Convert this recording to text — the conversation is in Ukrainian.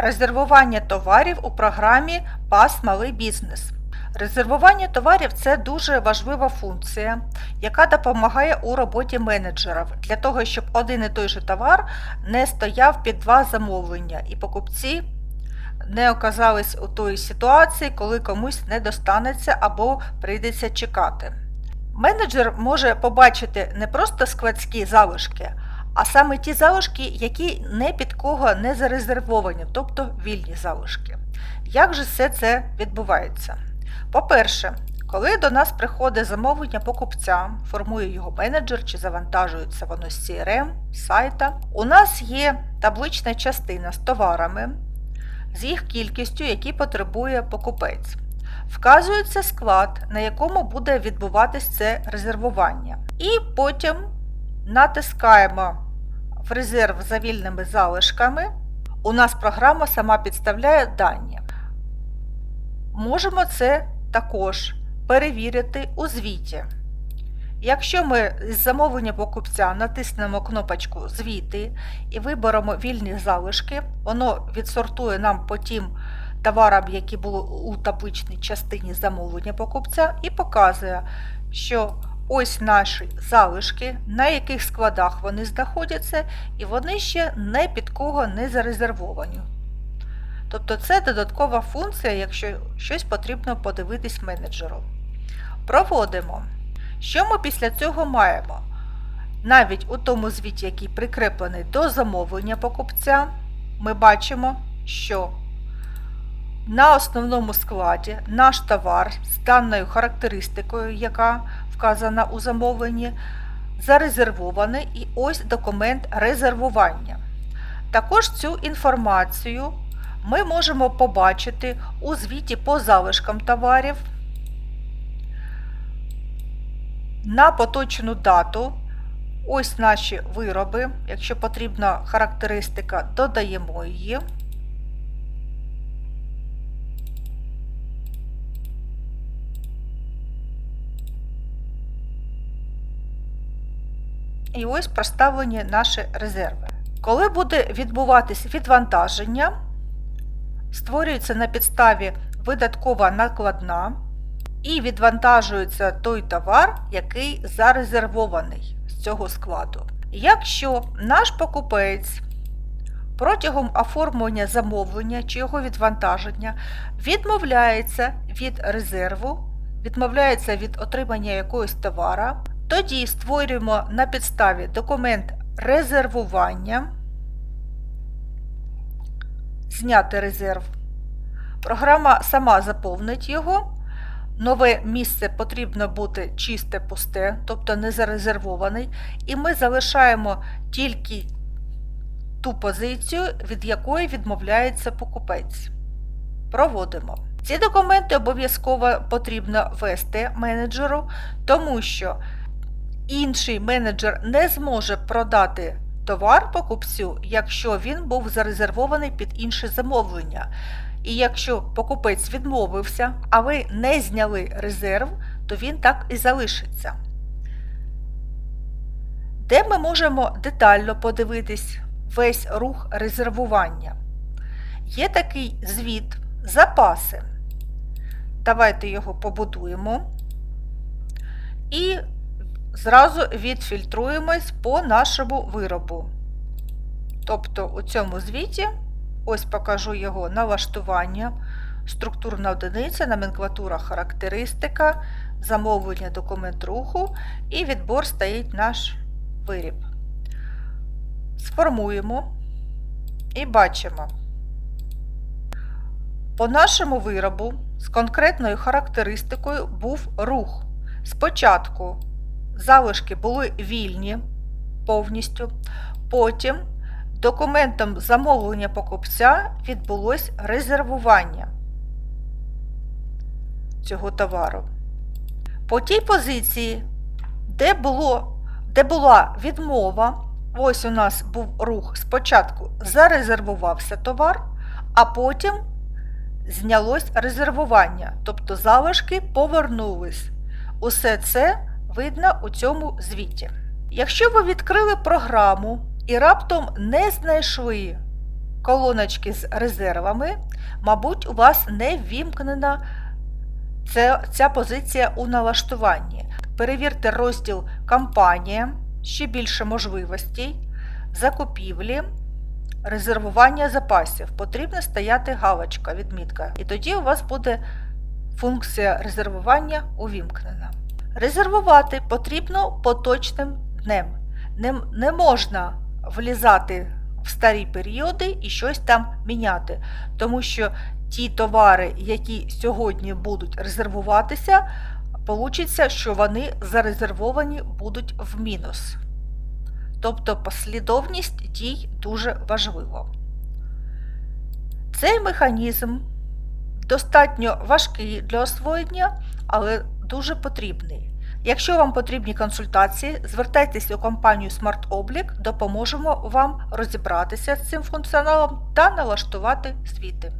Резервування товарів у програмі Пас Малий бізнес. Резервування товарів це дуже важлива функція, яка допомагає у роботі менеджерів для того, щоб один і той же товар не стояв під два замовлення і покупці не оказались у той ситуації, коли комусь не достанеться або прийдеться чекати. Менеджер може побачити не просто складські залишки, а саме ті залишки, які не під кого не зарезервовані, тобто вільні залишки. Як же все це відбувається? По-перше, коли до нас приходить замовлення покупця, формує його менеджер чи завантажується воно з CRM, сайта, у нас є таблична частина з товарами, з їх кількістю, які потребує покупець. Вказується склад, на якому буде відбуватись це резервування. І потім натискаємо в резерв за вільними залишками. У нас програма сама підставляє дані. Можемо це також перевірити у звіті. Якщо ми з замовлення покупця натиснемо кнопочку Звіти і виберемо вільні залишки, воно відсортує нам по тим товарам, які були у табличній частині замовлення покупця, і показує, що ось наші залишки, на яких складах вони знаходяться, і вони ще не під кого не зарезервовані. Тобто це додаткова функція, якщо щось потрібно подивитись менеджеру. Проводимо. Що ми після цього маємо? Навіть у тому звіті, який прикреплений до замовлення покупця, ми бачимо, що на основному складі наш товар з даною характеристикою, яка вказана у замовленні, зарезервований і ось документ резервування. Також цю інформацію ми можемо побачити у звіті по залишкам товарів на поточну дату. Ось наші вироби. Якщо потрібна характеристика, додаємо її. І ось проставлені наші резерви. Коли буде відбуватись відвантаження, створюється на підставі видаткова накладна і відвантажується той товар, який зарезервований з цього складу. Якщо наш покупець протягом оформлення замовлення чи його відвантаження відмовляється від резерву, відмовляється від отримання якогось товара, тоді створюємо на підставі документ резервування, зняти резерв. Програма сама заповнить його. Нове місце потрібно бути чисте, пусте, тобто не зарезервований, і ми залишаємо тільки ту позицію, від якої відмовляється покупець. Проводимо. Ці документи обов'язково потрібно ввести менеджеру, тому що інший менеджер не зможе продати товар покупцю, якщо він був зарезервований під інше замовлення. І якщо покупець відмовився, а ви не зняли резерв, то він так і залишиться. Де ми можемо детально подивитись весь рух резервування? Є такий звіт запаси. Давайте його побудуємо і зразу відфільтруємось по нашому виробу. Тобто у цьому звіті Ось покажу його налаштування, структурна одиниця, номенклатура характеристика, замовлення документ руху і відбор стоїть наш виріб. Сформуємо і бачимо. По нашому виробу з конкретною характеристикою був рух. Спочатку залишки були вільні повністю, потім Документом замовлення покупця відбулось резервування цього товару. По тій позиції, де, було, де була відмова, ось у нас був рух, спочатку зарезервувався товар, а потім знялось резервування, тобто залишки повернулись. Усе це видно у цьому звіті. Якщо ви відкрили програму, і раптом не знайшли колоночки з резервами, мабуть, у вас не ввімкнена це, ця позиція у налаштуванні. Перевірте розділ Кампанія, ще більше можливостей, закупівлі, резервування запасів. Потрібно стояти галочка, відмітка. І тоді у вас буде функція резервування увімкнена. Резервувати потрібно поточним днем. Не, не можна влізати в старі періоди і щось там міняти, тому що ті товари, які сьогодні будуть резервуватися, получиться, що вони зарезервовані будуть в мінус. Тобто послідовність дій дуже важлива. Цей механізм достатньо важкий для освоєння, але дуже потрібний. Якщо вам потрібні консультації, звертайтесь у компанію SmartOblik, допоможемо вам розібратися з цим функціоналом та налаштувати звіти.